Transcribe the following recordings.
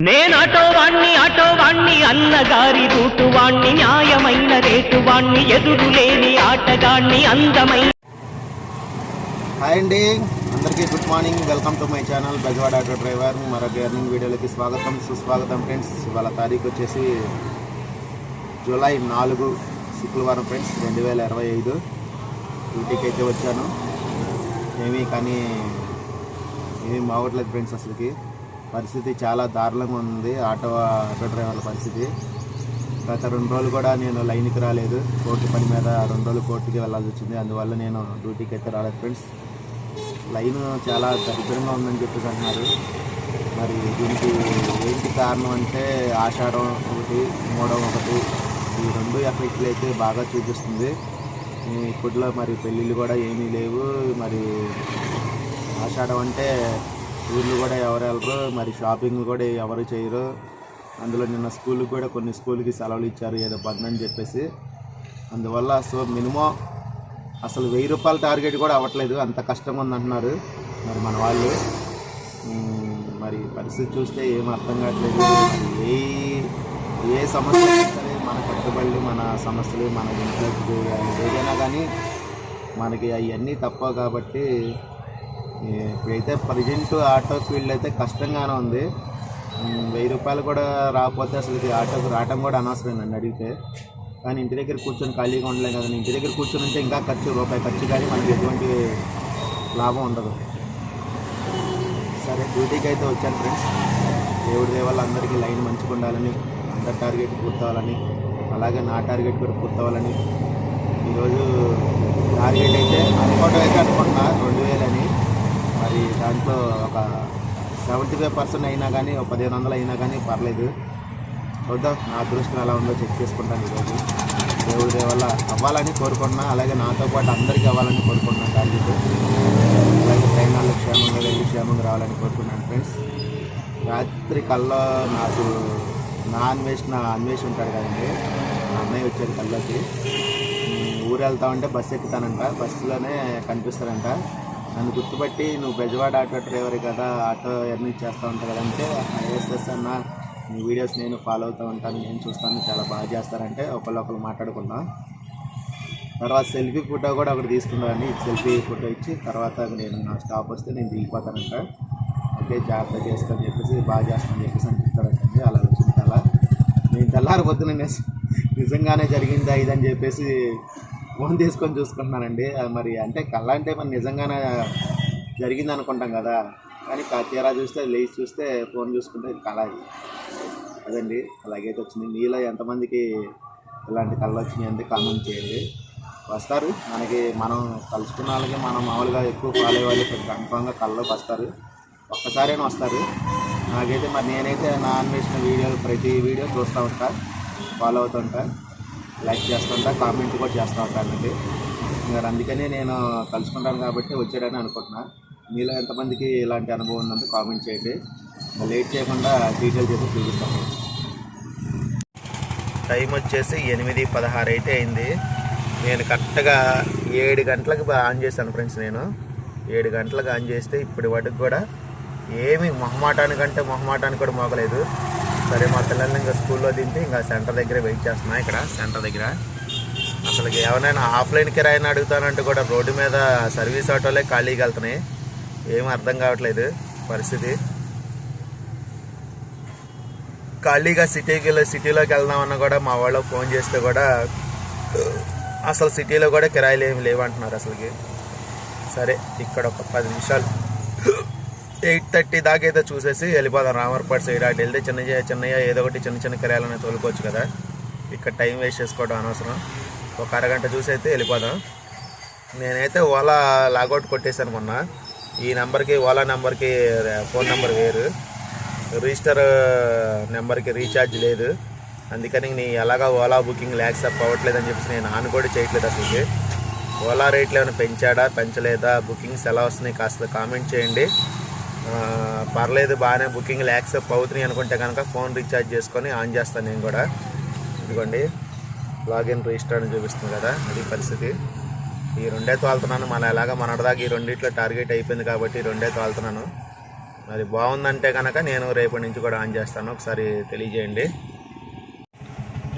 నేను ఆటో వాణ్ణి అన్నగారి రూటువాణ్ణి న్యాయమైన రేటు ఎదురులేని ఆటగాణ్ణి అందమైన హాయ్ అండి. అందరికీ good morning. Welcome to my channel Bezawada auto driver. మరొక ఎర్నింగ్ వీడియోలకి స్వాగతం. సుస్వాగతం ఫ్రెండ్స్. ఇవాళ తారీఖు వచ్చేసి జూలై నాలుగు శుక్రవారం ఫ్రెండ్స్ రెండు వేల ఇరవై ఐదు. డ్యూటీకి అయితే వచ్చాను. ఏమీ కానీ ఏమీ బాగోట్లేదు ఫ్రెండ్స్ అసలుకి. పరిస్థితి చాలా దారుణంగా ఉంది ఆటో ఆటో డ్రైవర్ల పరిస్థితి. గత రెండు రోజులు కూడా నేను లైన్కి రాలేదు. కోర్టు పని మీద రెండు రోజులు కోర్టుకి వెళ్ళాల్సి వచ్చింది. అందువల్ల నేను డ్యూటీకి అయితే రాలేదు ఫ్రెండ్స్. లైన్ చాలా దరిద్రంగా ఉందని చెప్పేసి అంటున్నారు. మరి దీనికి ఏంటి కారణం అంటే ఆషాఢం ఒకటి మూడం ఒకటి ఈ రెండు ఎఫెక్ట్లు అయితే బాగా చూపిస్తుంది. ఇప్పట్లో మరి పెళ్ళిళ్ళు కూడా ఏమీ లేవు. మరి ఆషాఢం అంటే ఊళ్ళు కూడా ఎవరు వెళ్ళరు మరి షాపింగ్ కూడా ఎవరు చేయరు. అందులో నిన్న స్కూల్కి కూడా కొన్ని స్కూల్కి సెలవులు ఇచ్చారు ఏదో బంద్ అని చెప్పేసి. అందువల్ల సో మినిమం అసలు వెయ్యి రూపాయల టార్గెట్ కూడా అవ్వట్లేదు అంత కష్టంగా ఉందంటున్నారు మరి మన వాళ్ళు. మరి పరిస్థితి చూస్తే ఏం అర్థం కావట్లేదు. ఏ ఏ సమస్య సరే మన కట్టుబడులు మన సమస్యలు మన ఇంట్లో ఏదైనా కానీ మనకి అవన్నీ తప్ప కాబట్టి ఇప్పుడైతే ప్రజెంట్ ఆటో ఫీల్డ్ అయితే కష్టంగానే ఉంది. వెయ్యి రూపాయలు కూడా రాకపోతే అసలు ఇది ఆటోకి రావటం కూడా అనవసరం నన్ను అడిగితే. కానీ ఇంటి దగ్గర కూర్చొని ఖాళీగా ఉండలేం కదా ఇంటి దగ్గర కూర్చొని ఉంటే ఇంకా ఖర్చు రూపాయి ఖర్చు కానీ మనకి ఎటువంటి లాభం ఉండదు. సరే డ్యూటీకి అయితే వచ్చాను ఫ్రెండ్స్. దేవుడి దేవాళ్ళు అందరికీ లైన్ మంచిగా ఉండాలని అందరి టార్గెట్ పూర్తవ్వాలని అలాగే నా టార్గెట్ కూడా పూర్తవ్వాలని. ఈరోజు టార్గెట్ అయితే అనుకోవడం అయితే అనుకుంటున్నా రెండు వేలని మరి దాంట్లో ఒక సెవెంటీ ఫైవ్ పర్సెంట్ అయినా కానీ ఒక పదిహేను వందలు అయినా కానీ పర్లేదు. చూద్దాం నా అదృష్టం ఎలా ఉందో చెక్ చేసుకుంటాను ఈరోజు. దేవుడి దేవల్ల అవ్వాలని కోరుకుంటున్నా అలాగే నాతో పాటు అందరికీ అవ్వాలని కోరుకుంటున్నాను టార్గెట్. అలాగే ప్రయాణాలు క్షేమంగా వెళ్ళి క్షేమంగా రావాలని కోరుకున్నాను ఫ్రెండ్స్. రాత్రి కల్లో నాకు నా అన్వేషణ అన్వేషణ ఉంటాడు కదండి. మా అన్నయ్య వచ్చాడు కల్లోకి. ఊరు వెళ్తా ఉంటే బస్సు ఎక్కుతానంట. బస్సులోనే కనిపిస్తాడంట. నన్ను గుర్తుపట్టి నువ్వు బెజవాడ ఆటో డ్రైవర్ కదా ఆటో ఎర్నింగ్ చేస్తూ ఉంటావు కదంటే ఎస్ఎస్ అన్న నీ వీడియోస్ నేను ఫాలో అవుతూ ఉంటాను నేను చూస్తాను చాలా బాగా చేస్తారంటే ఒకళ్ళొకరు మాట్లాడుకున్నాం తర్వాత సెల్ఫీ ఫోటో కూడా ఒకటి తీసుకున్నానండి సెల్ఫీ ఫోటో ఇచ్చి తర్వాత నేను నా స్టాప్ వస్తే నేను దిగిపోతానంట. ఓకే జాగ్రత్త చేస్తాను చెప్పేసి బాగా చేస్తానని చెప్పేసి అని చెప్తారంటండి అలా వచ్చింది అలా నేను తెల్లారి పొద్దున నిజంగానే జరిగిందా ఇదని చెప్పేసి ఫోన్ తీసుకొని చూసుకుంటున్నానండి అది మరి అంటే కళ్ళ అంటే మరి నిజంగానే జరిగింది అనుకుంటాం కదా. కానీ తీరా చూస్తే లేచి చూస్తే ఫోన్ చూసుకుంటే కళ అది అదండి. అలాగైతే వచ్చింది. మీలో ఎంతమందికి ఇలాంటి కళ్ళు వచ్చినాయి అంటే కామెంట్ చేయండి. వస్తారు. మనకి మనం కలుసుకున్న వాళ్ళకి మనం మామూలుగా ఎక్కువ ఫాలో అయ్యే వాళ్ళు కన్ఫామ్గా కళ్ళలోకి వస్తారు. ఒక్కసారైనా వస్తారు. నాకైతే మరి నేనైతే నా అన్వేషణ వీడియో ప్రతి వీడియో చూస్తూ ఉంటా ఫాలో అవుతుంటా లైక్ చేస్తుంటా కామెంట్ కూడా చేస్తూ ఉంటానండి. మరి అందుకనే నేను కలుసుకుంటాను కాబట్టి వచ్చాడని అనుకుంటున్నా. మీలో ఎంతమందికి ఇలాంటి అనుభవం ఉందంటే కామెంట్ చేయండి. లేట్ చేయకుండా డీటెయిల్ చేసి చూపిస్తాను టైం వచ్చేసి ఎనిమిది పదహారు అయితే అయింది. నేను కరెక్ట్గా ఏడు గంటలకు ఆన్ చేశాను ఫ్రెండ్స్ నేను. ఏడు గంటలకు ఆన్ చేస్తే ఇప్పటి వరకు కూడా ఏమి మొహమాటానికంటే మొహమాటానికి కూడా మోగలేదు సరే మా పిల్లల్ని ఇంకా స్కూల్లో దింపి ఇంకా సెంటర్ దగ్గర వెయిట్ చేస్తున్నా ఇక్కడ సెంటర్ దగ్గర. అసలు ఎవరైనా ఆఫ్లైన్ కిరాయిని అడుగుతానంటే కూడా రోడ్డు మీద సర్వీస్ ఆటోలే ఖాళీగా వెళ్తున్నాయి. ఏం అర్థం కావట్లేదు పరిస్థితి. ఖాళీగా సిటీకి వెళ్ళి సిటీలోకి వెళ్దామన్నా కూడా మా వాళ్ళు ఫోన్ చేస్తే కూడా అసలు సిటీలో కూడా కిరాయిలు ఏమి లేవంటున్నారు అసలుకి. సరే ఇక్కడ ఒక పది నిమిషాలు. ఎయిట్ థర్టీ దాకా అయితే చూసేసి వెళ్ళిపోదాం. రామర్పాటు సైడ్ అటు వెళ్తే చిన్న చిన్నయ్య ఏదో ఒకటి చిన్న చిన్న కిరాయిలనే తోలుకోవచ్చు కదా. ఇక్కడ టైం వేస్ట్ చేసుకోవడం అనవసరం. ఒక అరగంట చూసి అయితే వెళ్ళిపోదాం. నేనైతే ఓలా లాగౌట్ కొట్టేశాను మొన్న. ఈ నెంబర్కి ఓలా నెంబర్కి ఫోన్ నెంబర్ వేరు. రిజిస్టర్ నెంబర్కి రీఛార్జ్ లేదు. అందుకని నీ ఎలాగా ఓలా బుకింగ్ యాక్సెప్ట్ అవ్వట్లేదు అని చెప్పేసి నేను ఆన్ కూడా చేయట్లేదు అసలుకి. ఓలా రేట్లు ఏమైనా పెంచాడా పెంచలేదా? బుకింగ్స్ ఎలా వస్తున్నాయి? కాస్త కామెంట్ చేయండి. పర్లేదు బాగానే బుకింగ్లు యాక్సెప్ట్ అవుతున్నాయి అనుకుంటే కనుక ఫోన్ రీఛార్జ్ చేసుకొని ఆన్ చేస్తాను నేను కూడా. ఇదిగోండి లాగిన్ రిజిస్టర్ అని చూపిస్తుంది కదా అది పరిస్థితి. ఈ రెండే తోలుతున్నాను మన ఎలాగ మనటిదాకా ఈ రెండిట్లో టార్గెట్ అయిపోయింది కాబట్టి ఈ రెండే తోలుతున్నాను. అది బాగుందంటే కనుక నేను రేపటి నుంచి కూడా ఆన్ చేస్తాను ఒకసారి తెలియజేయండి.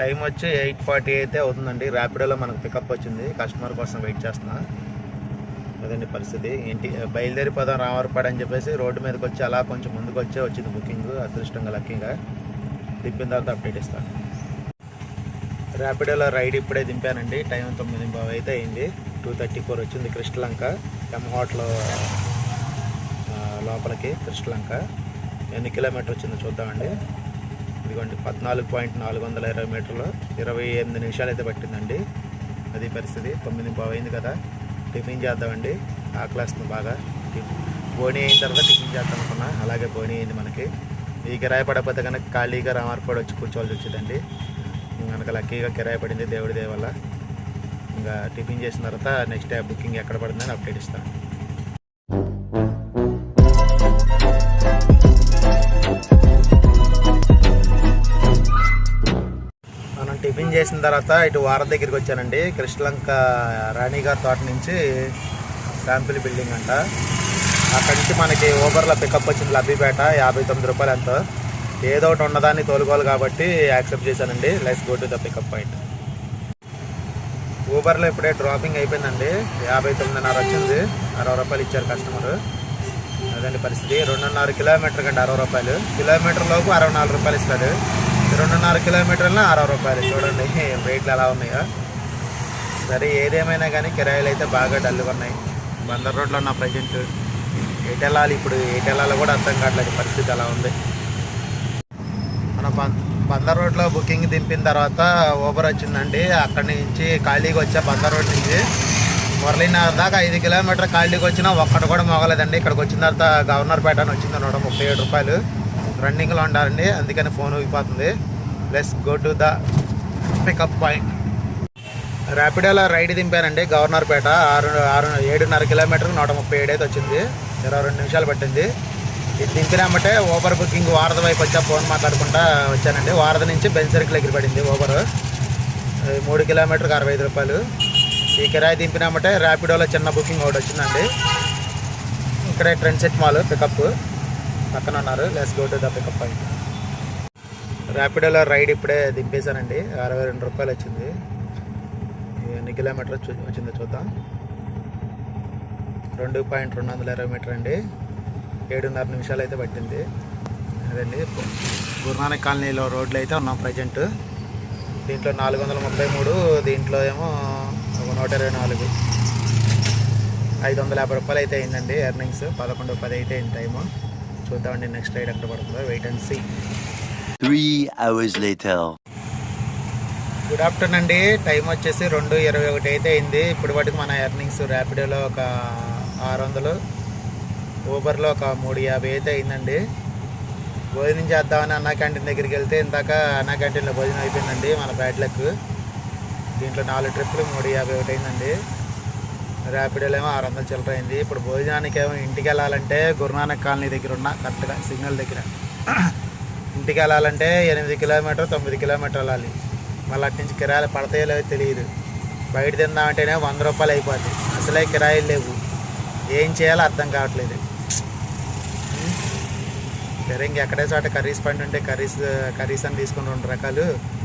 టైం వచ్చి ఎయిట్ ఫార్టీ అయితే అవుతుందండి ర్యాపిడోలో మనకు పికప్ వచ్చింది కస్టమర్ కోసం వెయిట్ చేస్తున్నాను అదండి పరిస్థితి. ఇంటి బయలుదేరి పదం రామరపాడు అని చెప్పేసి రోడ్డు మీదకి వచ్చి అలా కొంచెం ముందుకు వచ్చే వచ్చింది బుకింగ్. అదృష్టంగా లక్కీగా దింపిన తర్వాత అప్డేట్ ఇస్తాను ర్యాపిడోలో రైడ్ ఇప్పుడే దింపానండి. టైం తొమ్మిది బావి అయితే అయింది. టూ థర్టీ ఫోర్ వచ్చింది కృష్ణలంక ఎమ్ హోటల్ లోపలికి కృష్ణలంక ఎన్ని కిలోమీటర్ వచ్చిందో చూద్దామండి. ఇదిగోండి పద్నాలుగు పాయింట్ నాలుగు వందల ఇరవై మీటర్లు. ఇరవై ఎనిమిది నిమిషాలు అయితే పట్టిందండి. అది పరిస్థితి తొమ్మిది బావ్ అయింది కదా. టిఫిన్ చేద్దామండి. ఆకలేస్తుంది బాగా. టిఫ్- బోని అయిన తర్వాత టిఫిన్ చేద్దాం అనుకున్నా. అలాగే బోని అయింది మనకి. ఈ కిరాయి పడకపోతే కనుక ఖాళీగా రామార్పాడు వచ్చి కూర్చోవాల్సి వచ్చిందండి. మనకు లక్కీగా కిరాయి పడింది దేవుడి దయ వల్ల. ఇంకా టిఫిన్ చేసిన తర్వాత నెక్స్ట్ బుకింగ్ ఎక్కడ పడుతుందని అప్డేట్ ఇస్తాను. చేసిన తర్వాత ఇటు వారం దగ్గరికి వచ్చానండి. కృష్ణలంక రాణిగారి తోట నుంచి శాంపిల్ బిల్డింగ్ అంట. అక్కడి నుంచి మనకి ఊబర్లో పికప్ వచ్చింది లబ్బిపేట యాభై తొమ్మిది రూపాయలు ఎంత. ఏదో ఒకటి ఉన్నదాన్ని తోలుకోవాలి కాబట్టి యాక్సెప్ట్ చేశానండి. Let's go to the pickup point. ఊబర్లో ఇప్పుడే డ్రాపింగ్ అయిపోయిందండి. యాభై తొమ్మిదిన్నర వచ్చింది. అరవై రూపాయలు ఇచ్చారు కస్టమర్. అదండి పరిస్థితి. రెండున్నర కిలోమీటర్ కంటే అరవై రూపాయలు. కిలోమీటర్ లోపు అరవై నాలుగు రూపాయలు ఇస్తాడు. రెండున్నర కిలోమీటర్ల అరవై రూపాయలు. చూడండి రేట్లు ఎలా ఉన్నాయో. సరే ఏదేమైనా కానీ కిరాయిలు అయితే బాగా డల్గా ఉన్నాయి. బందర్ రోడ్లో ఉన్న ప్రజెంట్ ఎటు ఇప్పుడు? ఎటు కూడా అర్థం కావట్లేదు. పరిస్థితి అలా ఉంది? మన బం- బందర్ రోడ్లో బుకింగ్ దింపిన తర్వాత ఊబర్ వచ్చిందండి. అక్కడి నుంచి ఖాళీగా వచ్చా బందర్ రోడ్ నుంచి మురళీనగర్ దాకా ఐదు కిలోమీటర్ ఖాళీకి వచ్చినా ఒక్కటి కూడా మోగలేదండి. ఇక్కడికి వచ్చిన తర్వాత గవర్నర్పేట అని వచ్చింది నూట ముప్పై ఏడు రూపాయలు. రన్నింగ్లో ఉండాలండి అందుకని phone ఊగిపోతుంది. Plus go to the pickup point ర్యాపిడోలో ride దింపానండి గవర్నర్పేట. ఆరు ఆరు ఏడున్నర కిలోమీటర్ నూట ముప్పై ఏడు అయితే వచ్చింది. ఇరవై రెండు నిమిషాలు పట్టింది. ఇది దింపినామంటే ఓబర్ బుకింగ్ వారధ వైపు వచ్చా ఫోన్ మాట్లాడుకుంటా వచ్చానండి. వారధ నుంచి బెన్ సర్కిల్ ఎగిరి పడింది ఓబర్ మూడు కిలోమీటర్కి అరవై ఐదు రూపాయలు. ఈ కిరాయి దింపినామంటే ర్యాపిడోలో చిన్న బుకింగ్ ఒకటి వచ్చిందండి. ఇక్కడే ట్రెండ్ సెట్ మాల్ పికప్ పక్కన ఉన్నారు let's go to the pickup point ర్యాపిడోలో ride ఇప్పుడే దింపేశానండి అరవై రెండు రూపాయలు వచ్చింది. ఎన్ని కిలోమీటర్ వచ్చింది వచ్చిందో చూద్దాం. రెండు పాయింట్ రెండు వందల ఇరవై మీటర్ అండి. ఏడున్నర నిమిషాలు అయితే పట్టింది. అదండి. గురునానక్ కాలనీలో రోడ్లు అయితే ఉన్నాం ప్రజెంట్. దీంట్లో నాలుగు వందల ముప్పై మూడు దీంట్లో ఏమో ఒక నూట ఇరవై నాలుగు. ఐదు వందల యాభై రూపాయలు అయితే అయిందండి. ఎర్నింగ్స్ పదకొండు పది అయితే అయింది టైము. చూద్దామండి. నెక్స్ట్ రైడ్ ఎక్కడ పడుతుందో. Wait and see Three hours later. Good afternoon అండి. టైం వచ్చేసి రెండు ఇరవై ఒకటి అయితే అయింది. ఇప్పుడు వాటికి మన ఎర్నింగ్స్ ర్యాపిడోలో ఒక ఆరు వందలు ఊబర్లో ఒక మూడు యాభై అయితే అయిందండి. భోజనం చేద్దామని అన్నా క్యాంటీన్ దగ్గరికి వెళ్తే ఇందాక అన్నా క్యాంటీన్లో భోజనం అయిపోయిందండి మన బ్యాడ్ లక్ దీంట్లో నాలుగు ట్రిప్పులు మూడు యాభై ఒకటి అయిందండి. ర్యాపిడోలో ఏమో ఆరు వందలు చిల్లర అయింది. ఇప్పుడు భోజనానికి ఏమో ఇంటికి వెళ్ళాలంటే గురునానక్ కాలనీ దగ్గర ఉన్న కరెక్ట్గా సిగ్నల్ దగ్గర. ఇంటికి వెళ్ళాలంటే ఎనిమిది కిలోమీటర్ తొమ్మిది కిలోమీటర్ వెళ్ళాలి. మళ్ళీ అటు నుంచి కిరాయిలు పడతాయో లేవో తెలియదు. బయట తిందామంటేనే వంద రూపాయలు అయిపోద్ది. అసలే కిరాయిలు లేవు. ఏం చేయాలో అర్థం కావట్లేదు. సరే ఇంకెక్కడే చోట కర్రీస్ పండి ఉంటే కర్రీస్ కర్రీస్ అని తీసుకుని రెండు రకాలు.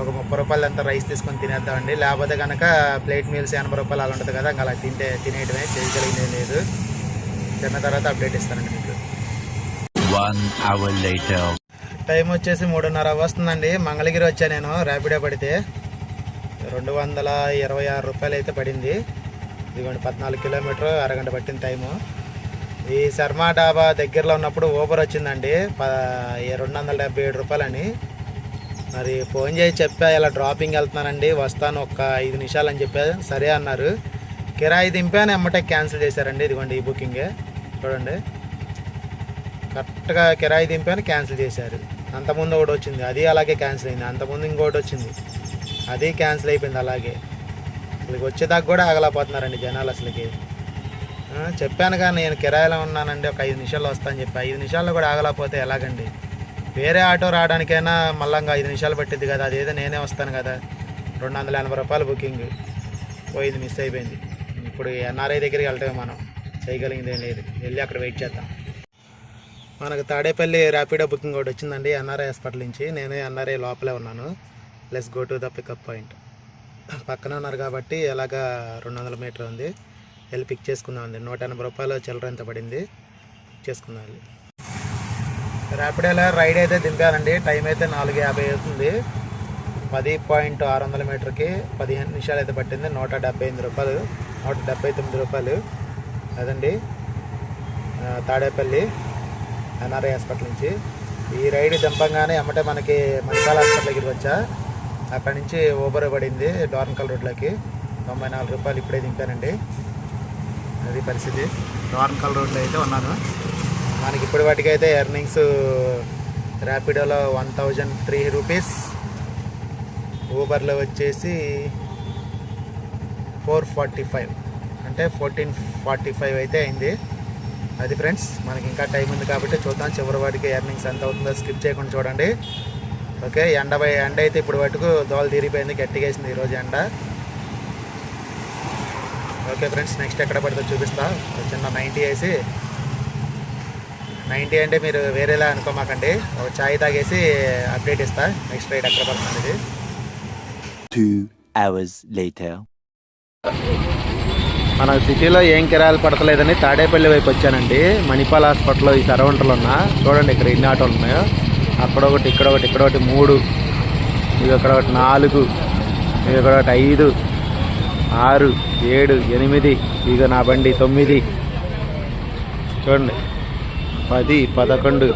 ఒక ముప్పై రూపాయలు ఎంత రైస్ తీసుకొని తినేద్దామండి. లేకపోతే కనుక ప్లేట్ మీల్స్ ఎనభై రూపాయలు అలా ఉంటుంది కదా ఇంకా అలా తింటే తినేయటమే చేయగలిగినది లేదు. తిన్న తర్వాత అప్డేట్ ఇస్తానండి మీకు. టైం వచ్చేసి మూడున్నర వస్తుందండి. మంగళగిరి వచ్చా నేను ర్యాపిడో పడితే. రెండు వందల ఇరవై ఆరు రూపాయలు అయితే పడింది. ఇదిగోండి పద్నాలుగు కిలోమీటర్ అరగంట పట్టింది టైము ఈ శర్మా డాబా దగ్గరలో ఉన్నప్పుడు ఊబర్ వచ్చిందండి. ప రెండు వందల డెబ్బై ఏడు రూపాయలని. మరి ఫోన్ చేసి చెప్పా ఇలా డ్రాపింగ్ వెళ్తున్నానండి వస్తాను ఒక ఐదు నిమిషాలు అని చెప్పా. సరే అన్నారు. కిరాయి దింపాను ఎమ్మటే క్యాన్సిల్ చేశారండి. ఇదిగోండి ఈ బుకింగ్ చూడండి. కరెక్ట్గా కిరాయి దింపాను క్యాన్సిల్ చేశారు. అంతకుముందు ఒకటి వచ్చింది అది అలాగే క్యాన్సిల్ అయింది. అంతకుముందు ఇంకోటి వచ్చింది అది క్యాన్సిల్ అయిపోయింది అలాగే. ఇక్కడికి వచ్చేదాకా కూడా ఆగలేకపోతున్నారండి జనాలు అసలుకి. చెప్పాను కానీ నేను కిరాయిలో ఉన్నానండి ఒక ఐదు నిమిషాల్లో వస్తాను చెప్పి. ఐదు నిమిషాల్లో కూడా ఆగలేకపోతే ఎలాగండి? వేరే ఆటో రావడానికైనా మళ్ళా ఇంకా ఐదు నిమిషాలు పట్టింది కదా అదేదో నేనే వస్తాను కదా. రెండు వందల ఎనభై రూపాయలు బుకింగ్. పోయింది మిస్ అయిపోయింది. ఇప్పుడు ఎన్ఆర్ఐ దగ్గరికి వెళ్తాం మనం. చేయగలిగింది ఏం లేదు. వెళ్ళి అక్కడ వెయిట్ చేద్దాం. మనకు తాడేపల్లి ర్యాపిడో బుకింగ్ ఒకటి వచ్చిందండి ఎన్ఆర్ఐ హాస్పిటల్ నుంచి. నేను ఎన్ఆర్ఐ లోపలే ఉన్నాను. Plus go to the pickup point పక్కన ఉన్నారు కాబట్టి ఎలాగా రెండు వందల మీటర్ ఉంది. వెళ్ళి పిక్ చేసుకుందాం అండి నూట ఎనభై రూపాయలు చిల్లర ఎంత పడింది? పిక్ చేసుకుందాం వెళ్ళి ర్యాపిడోలో రైడ్ అయితే దింపానండి టైం అయితే నాలుగు యాభై అవుతుంది. పది పాయింట్ ఆరు వందల మీటర్కి పదిహేను నిమిషాలు అయితే పట్టింది. నూట డెబ్బై ఎనిమిది రూపాయలు. నూట డెబ్బై తొమ్మిది రూపాయలు. అదండి. తాడేపల్లి ఎన్ఆర్ఐ హాస్పిటల్ నుంచి. ఈ రైడ్ దింపంగానే ఎమ్మటే మనకి మణిపాల హాస్పిటల్ దగ్గరికి వచ్చా. అక్కడి నుంచి ఊబర్ పడింది డోర్నకల్ రోడ్లోకి తొంభై నాలుగు రూపాయలు ఇప్పుడే దింపానండి. అది పరిస్థితి. డోర్నకల్ రోడ్లో అయితే ఉన్నాను. మనకి ఇప్పటి వాటికైతే ఎర్నింగ్స్ ర్యాపిడోలో వన్ థౌజండ్ త్రీ రూపీస్ ఊబర్లో వచ్చేసి ఫోర్ ఫార్టీ ఫైవ్ అంటే ఫోర్టీన్ ఫార్టీ ఫైవ్ అయితే అయింది. అది ఫ్రెండ్స్ మనకి ఇంకా టైం ఉంది కాబట్టి చూద్దాం చివరి వాటికి ఎర్నింగ్స్ ఎంత అవుతుందో స్కిప్ చేయకుండా చూడండి. ఓకే ఎండ బై ఎండ అయితే ఇప్పుడు వరకు దోలు తీరిపోయింది గట్టిగా వేసింది ఈరోజు ఎండ. ఓకే ఫ్రెండ్స్ నెక్స్ట్ ఎక్కడ పడితే చూపిస్తా. ఒక చిన్న నైంటీ వేసి నైంటీ అంటే మీరు వేరేలా అనుకోమాకండి. ఒక ఛాయ్ తాగేసి అప్డేట్ ఇస్తా. నెక్స్ట్ రైడ్ ఎక్కడ పడుతుంది. మన సిటీలో ఏం కిరాయిలు పడతలేదని తాడేపల్లి వైపు వచ్చానండి. మణిపాల్ హాస్పిటల్లో ఈ సరౌండర్లు ఉన్నా చూడండి ఇక్కడ ఎన్ని ఆటోలు ఉన్నాయో. అక్కడ ఒకటి ఇక్కడ ఒకటి ఇక్కడ ఒకటి మూడు. ఇవి ఇక్కడ ఒకటి నాలుగు. ఇవి ఇక్కడ ఒకటి ఐదు. ఆరు ఏడు ఎనిమిది. ఇక నా బండి తొమ్మిది. చూడండి. పది పదకొండు.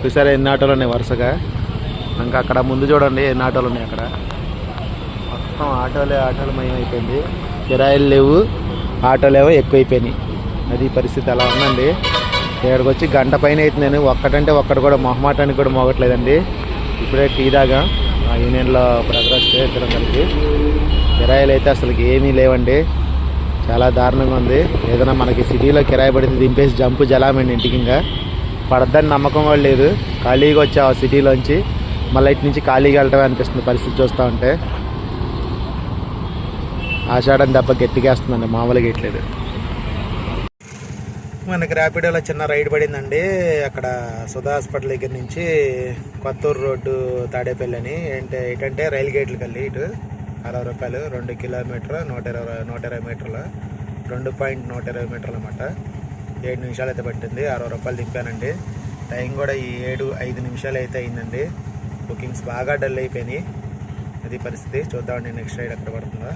చూసారా ఎన్ని ఆటోలు ఉన్నాయి వరుసగా? ఇంకా అక్కడ ముందు చూడండి ఎన్ని ఆటోలు ఉన్నాయి అక్కడ. మొత్తం ఆటోలే ఆటోలు మయమైపోయింది. అయిపోయింది కిరాయిలు లేవు ఆటోలేవో ఎక్కువైపోయినాయి. అది పరిస్థితి అలా ఉందండి. ఇక్కడికి వచ్చి గంట పైన అయితే నేను ఒక్కటంటే ఒక్కటి కూడా మొహమాటానికి కూడా మోగట్లేదండి. ఇప్పుడే టీ దాగా ఆ యూనియన్లో ప్రోగ్రెస్ ఇద్దరం కలిపి. కిరాయిలు అయితే అసలు ఏమీ లేవండి. చాలా దారుణంగా ఉంది. ఏదైనా మనకి సిటీలో కిరాయి పడితే దింపేసి జంపు జలామండి ఇంటికి ఇంకా పడద్దని నమ్మకం కూడా లేదు. ఖాళీగా వచ్చా ఆ సిటీలోంచి. మళ్ళీ ఇటు నుంచి ఖాళీగా వెళ్ళటమే అనిపిస్తుంది పరిస్థితి చూస్తూ ఉంటే. ఆషాఢం దెబ్బ గట్టిగేస్తుందండి మామూలుగా ఇట్లేదు. మనకి ర్యాపిడోలో చిన్న రైడ్ పడిందండి. అక్కడ సుధా హాస్పిటల్ దగ్గర నుంచి కొత్తూరు రోడ్డు తాడేపల్లి అని. ఏంటంటే ఏంటంటే రైలు గేట్లకు వెళ్ళి ఇటు. అరవై రూపాయలు రెండు కిలోమీటర్ నూట ఇరవై నూట ఇరవై మీటర్లు రెండు పాయింట్ నూట ఇరవై మీటర్లు అన్నమాట. ఏడు నిమిషాలు అయితే పట్టింది అరవై రూపాయలు దింపానండి టైం కూడా ఈ ఏడు ఐదు నిమిషాలు అయితే అయిందండి. బుకింగ్స్ బాగా డల్ అయిపోయినాయి. అది పరిస్థితి. చూద్దామండి నెక్స్ట్ రైడ్ ఎక్కడ పడుతుందో.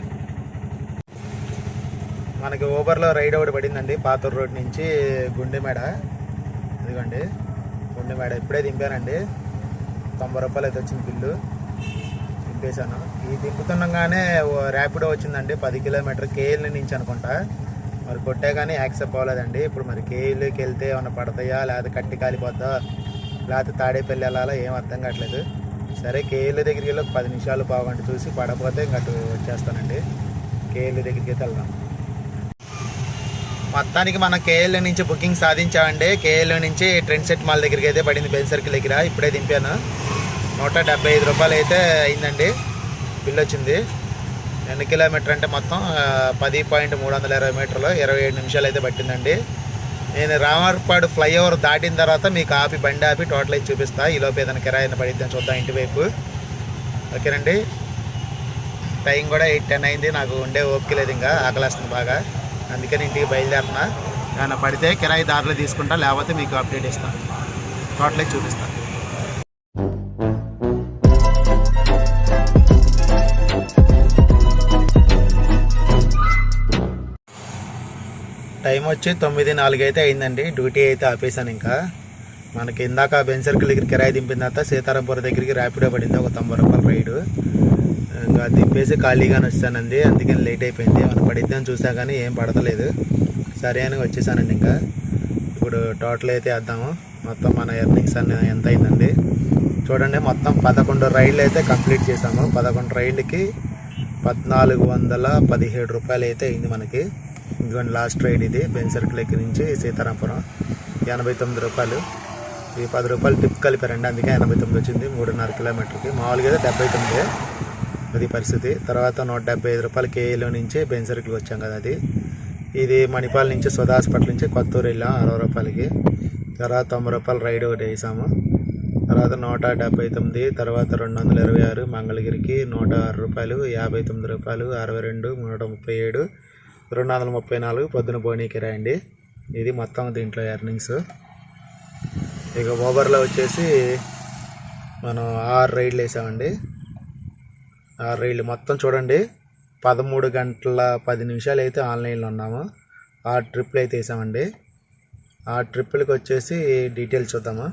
మనకి ఊబర్లో రైడ్ ఒకటి పడిందండి పాతూరు రోడ్ నుంచి గుండెమేడ. ఇదిగోండి గుండెమేడ ఇప్పుడే దింపానండి. తొంభై రూపాయలు అయితే వచ్చింది బిల్లు. దింపేశాను. ఈ దింపుతుండగానే ఓ ర్యాపిడో వచ్చిందండి. పది కిలోమీటర్ కేఎల్ నుంచి అనుకుంటా. మరి కొట్టే కానీ యాక్సెప్ట్ అవ్వలేదండి. ఇప్పుడు మరి కేఎల్కి వెళ్తే ఏమైనా పడతాయా? లేకపోతే కట్టి కాలిపోద్దా? లేకపోతే తాడేపల్లి వెళ్ళాలా? ఏం అర్థం కావట్లేదు. సరే కేఎల్ దగ్గరికి వెళ్ళి ఒక పది నిమిషాలు పావుగంట చూసి పడకపోతే ఇంక అటు వచ్చేస్తానండి. కేఎల్ దగ్గరికి అయితే వెళ్దాం. మొత్తానికి మనం కేఎల్ నుంచి బుకింగ్ సాధించామండి. కేఎల్ నుంచి ట్రెండ్ సెట్ మాల్ దగ్గరికి అయితే పడింది. బెన్ సర్కిల్ దగ్గర. ఇప్పుడే దింపాను. నూట డెబ్బై ఐదు రూపాయలు అయితే అయిందండి. బిల్ వచ్చింది. ఎన్ని కిలోమీటర్ అంటే మొత్తం పది పాయింట్ మూడు వందల ఇరవై మీటర్లు ఇరవై ఏడు నిమిషాలు అయితే పట్టిందండి. నేను రామర్పాడు ఫ్లైఓవర్ దాటిన తర్వాత మీకు ఆపి బండి ఆపి టోటల్ అయితే చూపిస్తా. ఈ ఏదైనా కిరాయిన పడిద్దని చూద్దాం ఇంటివైపు ఓకేనండి? టైం కూడా ఎయిట్ టెన్ అయింది. నాకు ఉండే ఓపిక లేదు ఇంకా ఆకలేస్తుంది బాగా. అందుకని ఇంటికి బయలుదేరుతున్నా. ఏమైనా పడితే కిరాయి దారిలో తీసుకుంటా లేకపోతే మీకు అప్డేట్ ఇస్తాను టోటల్ అయితే చూపిస్తాను టైం వచ్చి తొమ్మిది నాలుగు అయితే అయిందండి. డ్యూటీ అయితే ఆపేసాను ఇంకా. మనకి ఇందాక బెన్ సర్కిల్ దగ్గర కిరాయి దింపిన తర్వాత సీతారాంపురం దగ్గరికి ర్యాపిడో పడింది. ఒక తొంభై రూపాయల రైడు. ఇంకా దింపేసి ఖాళీగానే వచ్చానండి. అందుకని లేట్ అయిపోయింది. మనం అని చూసా కానీ ఏం పడతలేదు. సరే అని వచ్చేసానండి ఇంకా. ఇప్పుడు టోటల్ అయితే వేద్దాము. మొత్తం మన ఎర్నింగ్స్ అన్ని ఎంత అయిందండి. చూడండి మొత్తం పదకొండు రైళ్ళు అయితే కంప్లీట్ చేసాము పదకొండు రైళ్ళకి పద్నాలుగు వందల పదిహేడు రూపాయలు అయితే అయింది మనకి. ఇదిగోండి లాస్ట్ రైడ్ ఇది బెన్ సర్కిల్ ఎక్కడి నుంచి సీతారాంపురం. ఎనభై తొమ్మిది రూపాయలు. ఈ పది రూపాయలు టిప్ కలిపారండి అందుకే ఎనభై తొమ్మిది వచ్చింది మూడున్నర కిలోమీటర్కి. మామూలుగా అయితే డెబ్బై తొమ్మిది అది పరిస్థితి. తర్వాత నూట డెబ్బై ఐదు రూపాయలు కేఏలో నుంచి బెన్ సర్కిల్కి వచ్చాం కదా అది. ఇది మణిపాల్ నుంచి సుధా హాస్పిటల్ నుంచి కొత్తూరు వెళ్ళాం అరవై రూపాయలకి. తర్వాత తొంభై రూపాయలు రైడ్ ఒకటి వేసాము. తర్వాత నూట డెబ్బై తొమ్మిది తర్వాత రెండు వందల ఇరవై ఆరు మంగళగిరికి నూట ఆరు రూపాయలు యాభై తొమ్మిది రూపాయలు అరవై రెండు నూట ముప్పై ఏడు. రెండు వందల ముప్పై నాలుగు పొద్దున పోనీకి రాయండి. ఇది మొత్తం దీంట్లో ఎర్నింగ్స్. ఇక ఓవర్లో వచ్చేసి మనం ఆరు రైడ్లు వేసామండి. ఆరు రైళ్ళు మొత్తం చూడండి. పదమూడు గంటల పది నిమిషాలు అయితే ఆన్లైన్లో ఉన్నాము. ఆ ట్రిప్లు అయితే వేసామండి. ఆ ట్రిప్పులకి వచ్చేసి డీటెయిల్స్ చూద్దాము.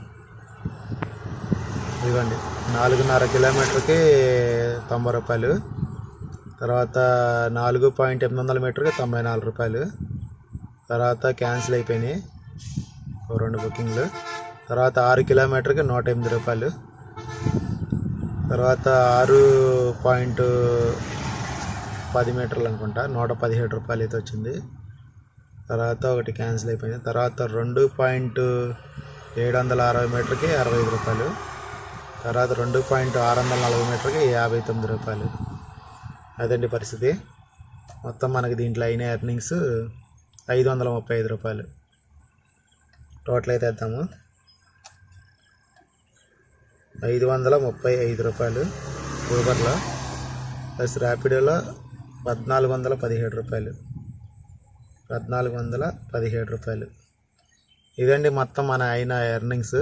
ఇదిగోండి. నాలుగున్నర కిలోమీటర్కి తొంభై రూపాయలు. తర్వాత నాలుగు పాయింట్ ఎనిమిది వందల మీటర్కి తొంభై నాలుగు రూపాయలు. తర్వాత క్యాన్సిల్ అయిపోయినాయి. రెండు బుకింగ్లు. తర్వాత ఆరు కిలోమీటర్కి నూట ఎనిమిది రూపాయలు. తర్వాత ఆరు పాయింట్ పది మీటర్లు అనుకుంటా. నూట పదిహేడు రూపాయలు అయితే వచ్చింది. తర్వాత ఒకటి క్యాన్సిల్ అయిపోయింది. తర్వాత రెండు పాయింట్ ఏడు వందల అరవై మీటర్కి అరవై ఐదు రూపాయలు. తర్వాత రెండు పాయింట్ ఆరు వందల నలభై మీటర్కి యాభై తొమ్మిది రూపాయలు. అదండి పరిస్థితి. మొత్తం మనకి దీంట్లో అయిన ఎర్నింగ్స్ ఐదు వందల ముప్పై ఐదు రూపాయలు. టోటల్ అయితే వేద్దాము. ఐదు వందల ముప్పై ఐదు రూపాయలు. ఊబర్లో ప్లస్ ర్యాపిడోలో పద్నాలుగు వందల పదిహేడు రూపాయలు. పద్నాలుగు వందల పదిహేడు రూపాయలు. ఇదండి మొత్తం మన అయిన ఎర్నింగ్స్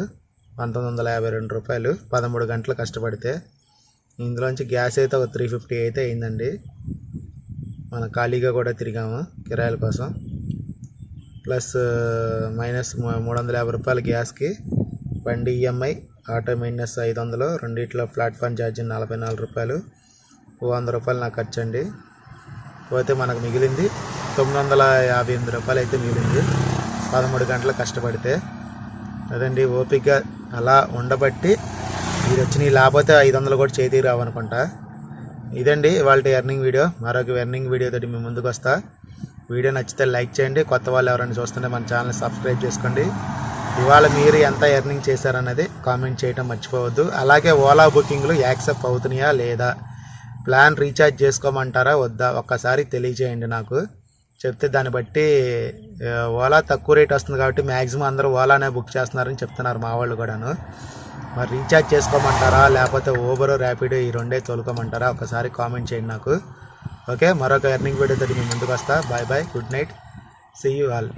పంతొమ్మిది వందల యాభై రెండు రూపాయలు. పదమూడు గంటలు కష్టపడితే ఇందులోంచి గ్యాస్ అయితే ఒక త్రీ ఫిఫ్టీ అయితే అయిందండి. మనం ఖాళీగా కూడా తిరిగాము కిరాయిల కోసం. ప్లస్ మైనస్ మూడు వందల యాభై రూపాయల గ్యాస్కి బండి ఈఎంఐ ఆటో మెయింటెనెన్స్ ఐదు వందలు రెండిట్లో ప్లాట్ఫామ్ ఛార్జీ నలభై నాలుగు రూపాయలు. వంద రూపాయలు నాకు ఖర్చు అండి పోతే మనకు మిగిలింది తొమ్మిది వందల యాభై ఎనిమిది రూపాయలు అయితే మిగిలింది. పదమూడు గంటలు కష్టపడితే. అదండి ఓపిక. అలా ఉండబట్టి ఇది వచ్చినాయి లేకపోతే ఐదు వందలు కూడా చేతికి రావనుకుంటా. ఇదండి వాళ్ళ ఎర్నింగ్ వీడియో మరొక ఎర్నింగ్ వీడియో తోటి మేము ముందుకు వస్తా వీడియో నచ్చితే లైక్ చేయండి. కొత్త వాళ్ళు ఎవరైనా చూస్తుంటే మన ఛానల్ సబ్స్క్రైబ్ చేసుకోండి. ఇవాళ మీరు ఎంత ఎర్నింగ్ చేశారన్నది కామెంట్ చేయడం మర్చిపోవద్దు. అలాగే ఓలా బుకింగ్లు యాక్సెప్ట్ అవుతున్నాయా లేదా? ప్లాన్ రీఛార్జ్ చేసుకోమంటారా? వద్దా? ఒక్కసారి తెలియజేయండి నాకు. చెప్తే దాన్ని బట్టి ఓలా తక్కువ రేట్ వస్తుంది కాబట్టి మ్యాక్సిమం అందరూ ఓలానే బుక్ చేస్తున్నారని చెప్తున్నారు మా వాళ్ళు కూడాను. మరి రీఛార్జ్ చేసుకోమంటారా? లేకపోతే ఓబర్ ర్యాపిడో ఈ రెండే తోలుకోమంటారా? ఒకసారి కామెంట్ చేయండి నాకు. ఓకే మరొక ఎర్నింగ్ వీడియోతో మీ ముందుకు వస్తా. Bye bye good night see you all